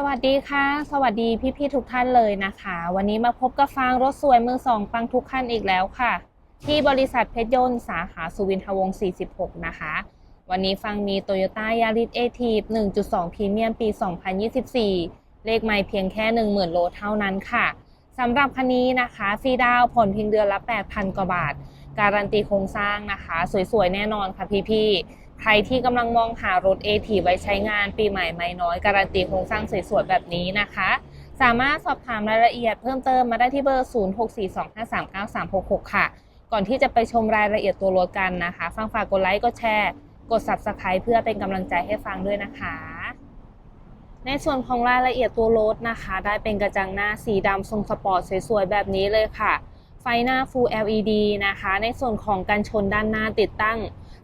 สวัสดีค่ะ สวัสดีพี่ๆทุกท่านเลยนะคะ วันนี้มาพบกับฟางรถสวยมือสองฟังทุกขั้นอีกแล้วค่ะ ที่บริษัทเพชรยนต์สาขาสุวินทวงศ์46 นะคะ วันนี้ฟังมี Toyota Yaris a t i v 1.2 Premium ปี 2024 เลขไม่เพียงแค่ 10,000 โลเท่านั้นค่ะสำหรับคันนี้นะคะฟรีดาวน์ผ่อนเพียงเดือนละ 8,000 กว่าบาท การันตีโครงสร้างนะคะ สวยๆ แน่นอนค่ะพี่ๆ ใครที่กำลังมองหารถ a t ไว้ใช้งานปีใหม่ไม่น้อย การันตีโครงสร้างสวยๆแบบนี้นะคะ สามารถสอบถามรายละเอียดเพิ่มเติมมาได้ที่เบอร์ 0642539366 ค่ะ ก่อนที่จะไปชมรายละเอียดตัวรถกันนะคะ ฟังฝากกดไลค์กดแชร์กด Subscribe เพื่อเป็นกำลังใจให้ฟังด้วยนะคะ ในส่วนของรายละเอียดตัวรถนะคะ ได้เป็นกระจังหน้าสีดำทรงสปอร์ตสวยๆแบบนี้เลยค่ะ ไฟหน้า Full LED นะคะ ในส่วนของกันชนด้านหน้าติดตั้ง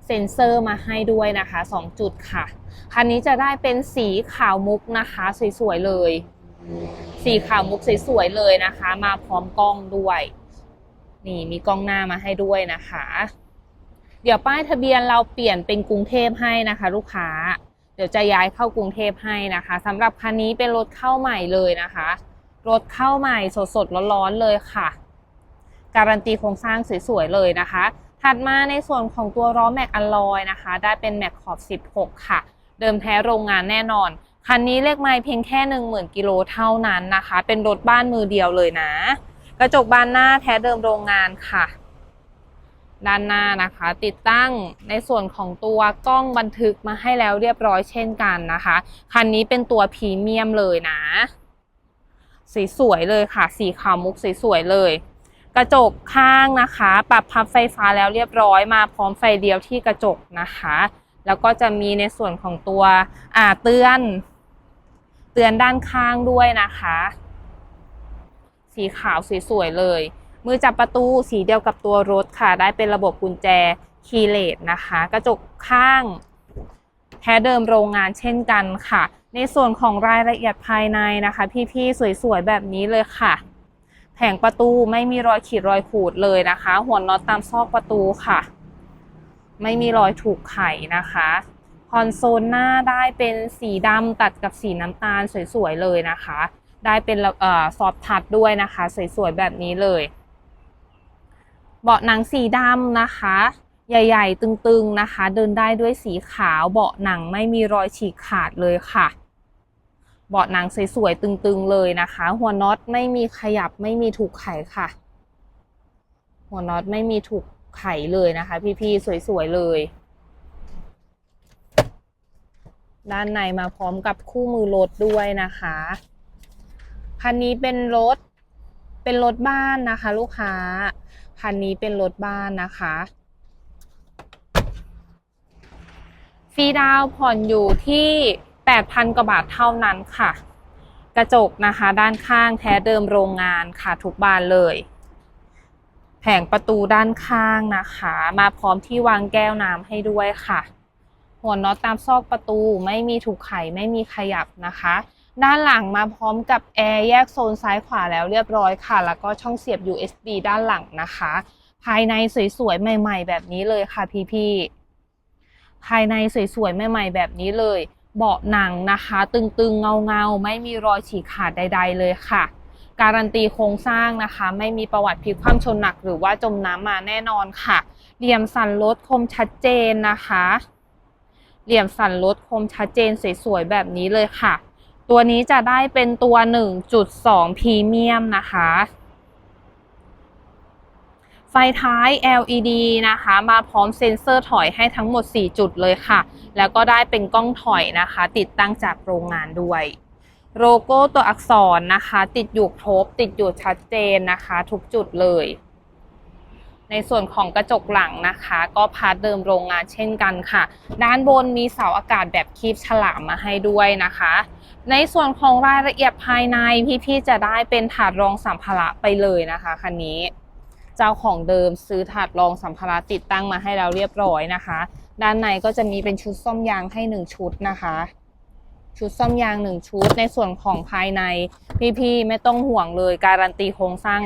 เซ็นเซอร์มาให้ด้วยนะคะ 2 จุดค่ะ คันนี้จะได้เป็นสีขาวมุกนะคะ สวยๆเลย สีขาวมุกสวยๆเลยนะคะ มาพร้อมกล้องด้วย นี่มีกล้องหน้ามาให้ด้วยนะคะ เดี๋ยวป้ายทะเบียนเราเปลี่ยนเป็นกรุงเทพให้นะคะ ลูกค้า เดี๋ยวจะย้ายเข้ากรุงเทพให้นะคะสำหรับคันนี้เป็นรถเข้าใหม่เลยนะคะ รถเข้าใหม่สดๆร้อนๆเลยค่ะการันตีโครงสร้างสวยๆเลยนะคะ ถัดมาในส่วนของตัวล้อแม็กอลลอยนะคะ ได้เป็นแม็กขอบ 16 ค่ะ เดิมแท้โรงงานแน่นอน คันนี้เลขไมล์เพียงแค่ 10,000กิโลเท่านั้นนะคะ เป็นรถบ้านมือเดียวเลยนะ กระจกบานหน้าแท้เดิมโรงงานค่ะด้านหน้านะคะ ติดตั้งในส่วนของตัวกล้องบันทึกมาให้แล้วเรียบร้อยเช่นกันนะคะ คันนี้เป็นตัวพรีเมียมเลยนะ สีสวยเลยค่ะ สีขาวมุกสวยเลย กระจกข้างนะคะ ปรับพับไฟฟ้าแล้วเรียบร้อยมาพร้อมไฟเดียวที่กระจกนะคะ แล้วก็จะมีในส่วนของตัวอ่าเตือน เตือนด้านข้างด้วยนะคะ สีขาวสวยๆเลย มือจับประตูสีเดียวกับตัวรถค่ะ ได้เป็นระบบกุญแจคีย์เลสนะคะ กระจกข้างแท้เดิมโรงงานเช่นกันค่ะ ในส่วนของรายละเอียดภายในนะคะ พี่ๆสวยๆแบบนี้เลยค่ะ แผงประตูไม่มีรอยขีดรอยขูดเลยนะคะ หัวน็อตตามซอกประตูค่ะ ไม่มีรอยถูกไขนะคะคอนโซลหน้าได้เป็นสีดำตัดกับสีน้ำตาลสวยๆเลยนะคะ ได้เป็นเอ่อซอฟทัชด้วยนะคะ สวยๆแบบนี้เลย เบาะหนังสีดำนะคะ ใหญ่ๆ ตึงๆนะคะ เดินได้ด้วยสีขาวเบาะหนังไม่มีรอยฉีกขาดเลยค่ะ เบาะหนังสวยๆ ตึงๆ เลยนะคะ หัวน็อตไม่มีขยับไม่มีถูกไขค่ะ หัวน็อตไม่มีถูกไขเลยนะคะ พี่ๆ สวยๆ เลย ด้านในมาพร้อมกับคู่มือรถด้วยนะคะ คันนี้เป็นรถ เป็นรถบ้านนะคะ ลูกค้า คันนี้เป็นรถบ้านนะคะฟรีดาวผ่อนอยู่ที่ 8,000 กว่าบาทเท่านั้นค่ะ กระจกนะคะ ด้านข้างแท้เดิมโรงงานค่ะทุกบานเลย แผงประตูด้านข้างนะคะ มาพร้อมที่วางแก้วน้ำให้ด้วยค่ะ หัวน็อตตามซอกประตูไม่มีถูกไขไม่มีขยับนะคะ ด้านหลังมาพร้อมกับแอร์แยกโซนซ้ายขวาแล้วเรียบร้อยค่ะ แล้วก็ช่องเสียบ USB ด้านหลังนะคะ ภายในสวยๆใหม่ ๆ แบบนี้เลยค่ะพี่ๆภายในสวยๆใหม่ ๆ แบบนี้เลย เบาะหนังนะคะ ตึงๆ เงาๆ ไม่มีรอยฉีกขาดใด ๆ เลยค่ะ การันตีโครงสร้างนะคะ ไม่มีประวัติพลิกคว่ำชนหนักหรือว่าจมน้ำมาแน่นอนค่ะ เหลี่ยมสันรถคมชัดเจนนะคะ เหลี่ยมสันรถคมชัดเจนสวยๆแบบนี้เลยค่ะ ตัวนี้จะได้เป็นตัว 1.2พรีเมียมนะคะ ไฟท้าย LED นะคะ มาพร้อมเซ็นเซอร์ถอยให้ทั้งหมด 4 จุดเลยค่ะ แล้วก็ได้เป็นกล้องถอยนะคะ ติดตั้งจากโรงงานด้วย โลโก้ตัวอักษรนะคะ ติดอยู่ครบติดอยู่ชัดเจนนะคะ ทุกจุดเลย ในส่วนของกระจกหลังนะคะ ก็พาร์ทเดิมโรงงานเช่นกันค่ะ ด้านบนมีเสาอากาศแบบคีบฉลามมาให้ด้วยนะคะ ในส่วนของรายละเอียดภายในพี่ๆจะได้เป็นถาดรองสัมภาระไปเลยนะคะคันนี้ เจ้าของเดิมซื้อถาดรองสัมภาระติดตั้งมาให้แล้วเรียบร้อยนะคะ ด้านในก็จะมีเป็นชุดซ่อมยางให้หนึ่งชุดนะคะ ชุดซ่อมยางหนึ่งชุด ในส่วนของภายใน พี่ๆไม่ต้องห่วงเลยการันตีโครงสร้าง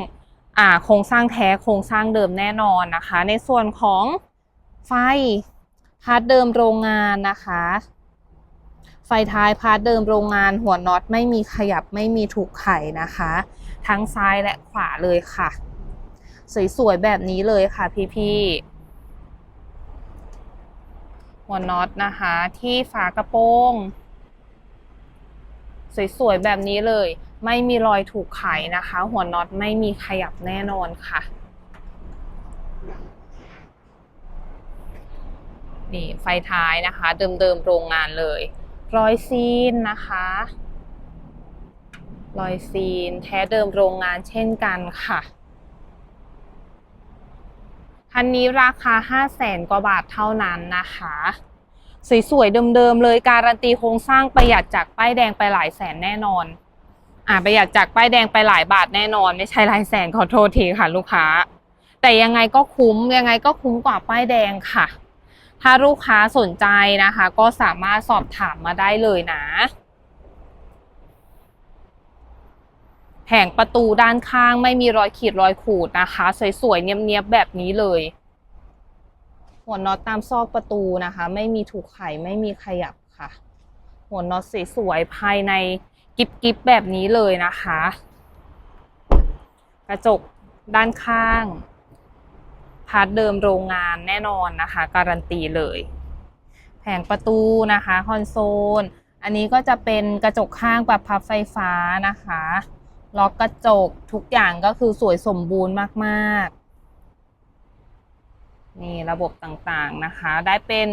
อ่าโครงสร้างแท้โครงสร้างเดิมแน่นอนนะคะ ในส่วนของไฟพาร์ทเดิมโรงงานนะคะไฟท้ายพาร์ทเดิมโรงงานหัวน็อตไม่มีขยับไม่มีถูกไขนะคะ ทั้งซ้ายและขวาเลยค่ะ สวยๆแบบนี้เลยค่ะพี่ๆหัวน็อตนะคะ ที่ฝากระโปรงสวยๆแบบนี้เลย ไม่มีรอยถูกไขนะคะ หัวน็อตไม่มีขยับแน่นอนค่ะนี่ไฟท้ายนะคะ เดิมๆโรงงานเลย รอยซีนนะคะ รอยซีนแท้เดิมโรงงานเช่นกันค่ะ คันนี้ราคา 5 0 0แสนกว่าบาทเท่านั้นนะคะ สวยๆเดิมๆเลยการันตีโครงสร้างประหยัดจากป้ายแดงไปหลายแสนแน่นอน อ่าประหยัดจากป้ายแดงไปหลายบาทแน่นอน ไม่ใช่หลายแสนขอโทษทีค่ะลูกค้า แต่ยังไงก็คุ้มยังไงก็คุ้มกว่าป้ายแดงค่ะ ถ้าลูกค้าสนใจนะคะ ก็สามารถสอบถามมาได้เลยนะ แผงประตูด้านข้างไม่มีรอยขีดรอยขูดนะคะ สวยๆเนียบๆแบบนี้เลย หัวน็อตตามซอกประตูนะคะ ไม่มีถูกไขไม่มีขยับค่ะ หัวน็อตสวยๆภายในกิบๆแบบนี้เลยนะคะ กระจกด้านข้าง พาร์ทเดิมโรงงานแน่นอนนะคะ การันตีเลย แผงประตูนะคะคอนโซล อันนี้ก็จะเป็นกระจกข้างปรับพับไฟฟ้านะคะ ล็อกกระจกทุกอย่างก็คือสวยสมบูรณ์มากๆ นี่ระบบต่างๆนะคะ ได้เป็น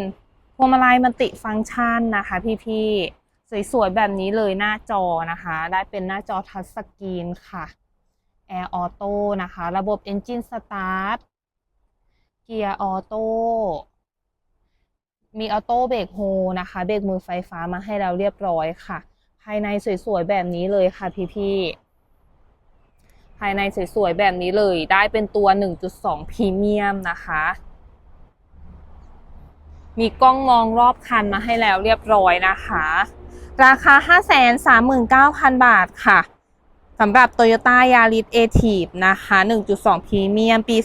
พวงมาลัยมัลติฟังก์ชันนะคะพี่ๆ สวยๆ แบบนี้เลยหน้าจอนะคะ ได้เป็นหน้าจอทัชสกรีนค่ะ Air Auto นะคะ ระบบ Engine Start เกียร์ออโต้มีออโต้เบรกโฮนะคะเบรกมือไฟฟ้ามาให้เราเรียบร้อยค่ะ ภายในสวยๆ แบบนี้เลยค่ะพี่ๆ ภายในสวยๆแบบนี้เลย ได้เป็นตัว 1.2พรีเมียมนะคะ มีกล้องมองรอบคันมาให้แล้วเรียบร้อยนะคะ ราคา 539,000 บาทค่ะสำหรับ Toyota Yaris a t i v นะคะ 1.2พรีเมียมปี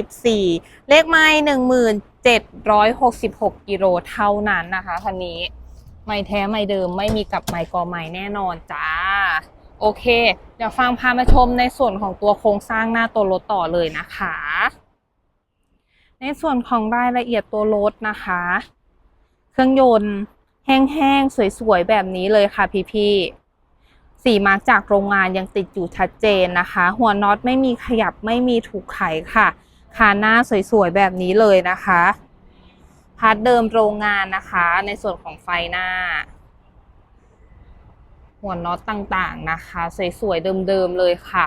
2024 เลขไมล์1766 กิโลเท่านั้นนะคะคันนี้ ไม่แท้ไม่เดิมไม่มีกับไมค์กอไม้แน่นอนจ้า โอเค เดี๋ยวฟังพามาชมในส่วนของตัวโครงสร้างหน้าตัวรถต่อเลยนะคะ ในส่วนของรายละเอียดตัวรถนะคะ เครื่องยนต์แห้งๆ สวยๆ แบบนี้เลยค่ะพี่ๆ สีมาร์กจากโรงงานยังติดอยู่ชัดเจนนะคะ หัวน็อตไม่มีขยับไม่มีถูกไขค่ะคาหน้าสวยๆ แบบนี้เลยนะคะ พาร์ทเดิมโรงงานนะคะ ในส่วนของไฟหน้า หัวน็อตต่างๆนะคะ สวยๆเดิมๆเลยค่ะ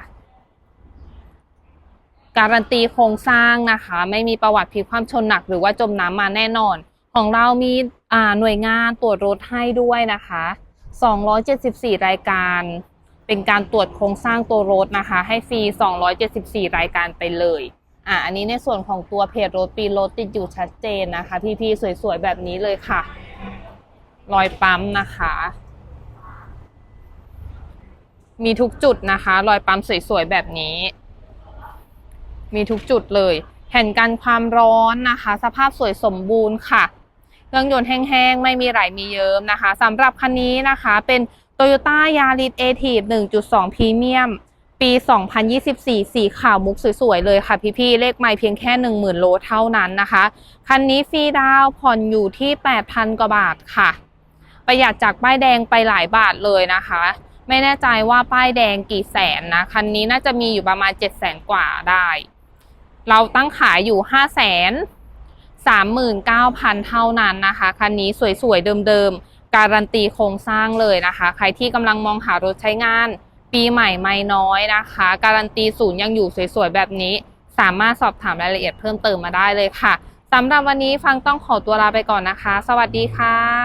การันตีโครงสร้างนะคะ ไม่มีประวัติพลิกความชนหนักหรือว่าจมน้ำมาแน่นอน ของเรามีหน่วยงานตรวจรถให้ด้วยนะคะ 274 รายการเป็นการตรวจโครงสร้างตัวรถนะคะ ให้ฟรี 274 รายการไปเลย อะ อันนี้ในส่วนของตัวเพจรถปีรถติดอยู่ชัดเจนนะคะ พี่ๆ สวยๆ แบบนี้เลยค่ะ รอยปั๊มนะคะ มีทุกจุดนะคะ รอยปั๊มสวยๆแบบนี้ มีทุกจุดเลยแผ่นกันความร้อนนะคะ สภาพสวยสมบูรณ์ค่ะ เครื่องยนต์แห้งๆ ไม่มีไหลมีเยิ้มนะคะสำหรับคันนี้นะคะเป็น Toyota Yaris a t i v 1.2 Premium ปี 2024 สีขาวมุกสวยๆ เลยค่ะพี่ๆ เลขไม่เพียงแค่ 10,000 โลเท่านั้นนะคะ คันนี้ฟรีดาวผ่อนอยู่ที่ 8,000 กว่าบาทค่ะ ประหยัดจากป้ายแดงไปหลายบาทเลยนะคะ ไม่แน่ใจว่าป้ายแดงกี่แสนนะ คันนี้น่าจะมีอยู่ประมาณ700,000กว่าได้ เราตั้งขายอยู่500,000 39,000เท่านั้นนะคะ คันนี้สวยๆ เดิมๆ การันตีโครงสร้างเลยนะคะ ใครที่กำลังมองหารถใช้งาน ปีใหม่ไม่น้อยนะคะ การันตีศูนย์ยังอยู่สวยๆ แบบนี้ สามารถสอบถามรายละเอียดเพิ่มเติมมาได้เลยค่ะสำหรับวันนี้ฟังต้องขอตัวลาไปก่อนนะคะ สวัสดีค่ะ